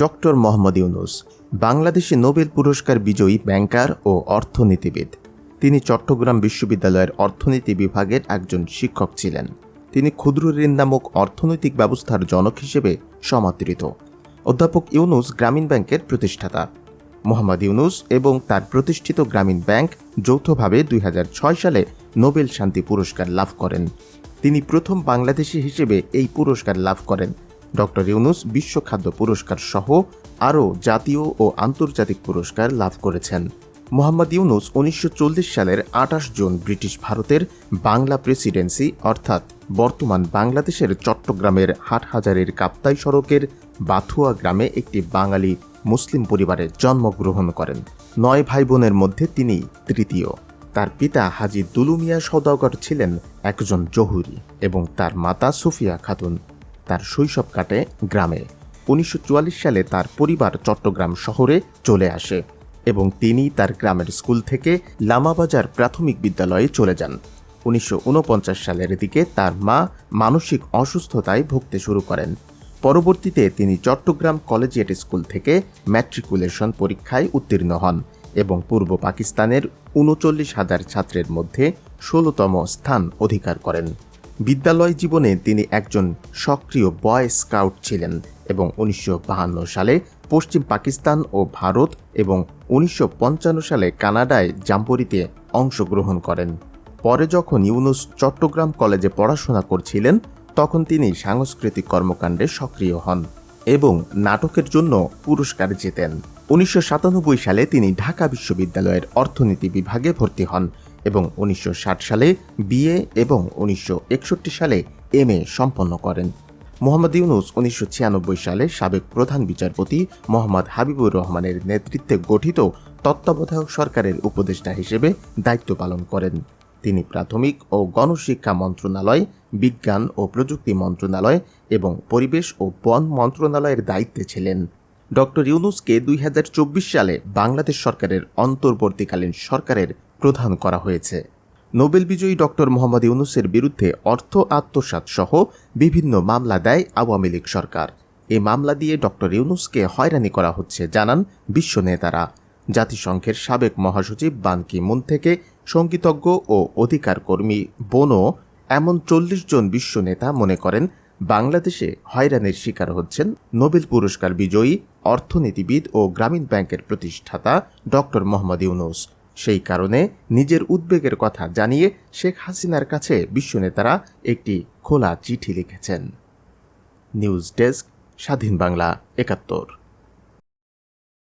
Doctor Mohammad Yunus, বাংলাদেশে Nobel পুরস্কার বিজয়ী ব্যাংকার ও অর্থনীতিবিদ। তিনি চট্টগ্রাম বিশ্ববিদ্যালয়ের অর্থনীতি বিভাগের একজন শিক্ষক ছিলেন। তিনি ক্ষুদ্র ঋণ নামক অর্থনৈতিক ব্যবস্থার জনক হিসেবে সমাদৃত। অধ্যাপক ইউনুস গ্রামীণ ব্যাংকের প্রতিষ্ঠাতা। মোহাম্মদ ইউনুস এবং তার প্রতিষ্ঠিত গ্রামীণ ব্যাংক যৌথভাবে দুই হাজার ছয় সালে নোবেল শান্তি পুরস্কার লাভ করেন। তিনি প্রথম বাংলাদেশি হিসেবে এই পুরস্কার লাভ করেন। ডক্টর ইউনুস বিশ্ব খাদ্য পুরস্কার সহ আরও জাতীয় ও আন্তর্জাতিক পুরস্কার লাভ করেছেন। মোহাম্মদ ইউনুস উনিশশো চল্লিশ সালের আঠাশ জুন ব্রিটিশ ভারতের বাংলা প্রেসিডেন্সি অর্থাৎ বর্তমান বাংলাদেশের চট্টগ্রামের হাটহাজারের কাপ্তাই সড়কের বাথুয়া গ্রামে একটি বাঙালি মুসলিম পরিবারে জন্মগ্রহণ করেন। নয় ভাই বোনের মধ্যে তিনি তৃতীয়। তার পিতা হাজি দুলুমিয়া সওদাগর ছিলেন একজন জহুরি এবং তার মাতা সুফিয়া খাতুন। তার শৈশব কাটে গ্রামে। উনিশশো চুয়াল্লিশ সালে তার পরিবার চট্টগ্রাম শহরে চলে আসে এবং তিনি তার গ্রামের স্কুল থেকে লামাবাজার প্রাথমিক বিদ্যালয়ে চলে যান। উনিশশো ঊনপঞ্চাশ সালের দিকে তার মা মানসিক অসুস্থতায় ভুগতে শুরু করেন। পরবর্তীতে তিনি চট্টগ্রাম কলেজিয়েট স্কুল থেকে ম্যাট্রিকুলেশন পরীক্ষায় উত্তীর্ণ হন এবং পূর্ব পাকিস্তানের উনচল্লিশ হাজার ছাত্রের মধ্যে ষোলোতম স্থান অধিকার করেন। বিদ্যালয় জীবনে তিনি একজন সক্রিয় বয় স্কাউট ছিলেন এবং উনিশশো সালে পশ্চিম পাকিস্তান ও ভারত এবং উনিশশো পঞ্চান্ন সালে কানাডায় জাম্বরিতে অংশগ্রহণ করেন। পরে যখন ইউনুস চট্টগ্রাম কলেজে পড়াশোনা করছিলেন, তখন তিনি সাংস্কৃতিক কর্মকাণ্ডে সক্রিয় হন এবং নাটকের জন্য পুরস্কার জেতেন। উনিশশো সাতানব্বই সালে তিনি ঢাকা বিশ্ববিদ্যালয়ের অর্থনীতি বিভাগে ভর্তি হন। এবং উনিশশো ষাট সালে বিএ এবং উনিশশো একষট্টি সালে এম এ সম্পন্ন করেন। মোহাম্মদ ইউনুস উনিশশো ছিয়ানব্বই সালে সাবেক প্রধান বিচারপতি মোহাম্মদ হাবিবুর রহমানের নেতৃত্বে গঠিত তত্ত্বাবধায়ক সরকারের উপদেষ্টা হিসেবে দায়িত্ব পালন করেন। তিনি প্রাথমিক ও গণশিক্ষা মন্ত্রণালয়, বিজ্ঞান ও প্রযুক্তি মন্ত্রণালয় এবং পরিবেশ ও বন মন্ত্রণালয়ের দায়িত্বে ছিলেন। ডক্টর ইউনুসকে দুই হাজার চব্বিশ সালে বাংলাদেশ সরকারের অন্তর্বর্তীকালীন সরকারের প্রধান করা হয়েছে। নোবেল বিজয়ী ডক্টর মোহাম্মদ ইউনুসের বিরুদ্ধে অর্থ আত্মসাৎ সহ বিভিন্ন মামলা দেয় আওয়ামী লীগ সরকার। এই মামলা দিয়ে ডক্টর ইউনুসকে হয়রানি করা হচ্ছে, জানান বিশ্ব নেতারা। জাতিসংঘের সাবেক মহাসচিব বান কি মুন থেকে সঙ্গীতজ্ঞ ও অধিকার কর্মী বোনো এমন চল্লিশ জন বিশ্ব নেতা মনে করেন, বাংলাদেশে হয়রানির শিকার হচ্ছেন নোবেল পুরস্কার বিজয়ী অর্থনীতিবিদ ও গ্রামীণ ব্যাংকের প্রতিষ্ঠাতা ডক্টর মোহাম্মদ ইউনুস। সেই কারণে নিজের উদ্বেগের কথা জানিয়ে শেখ হাসিনার কাছে বিশ্ব নেতারা একটি খোলা চিঠি লিখেছেন। নিউজ ডেস্ক, স্বাধীন বাংলা, একাত্তর।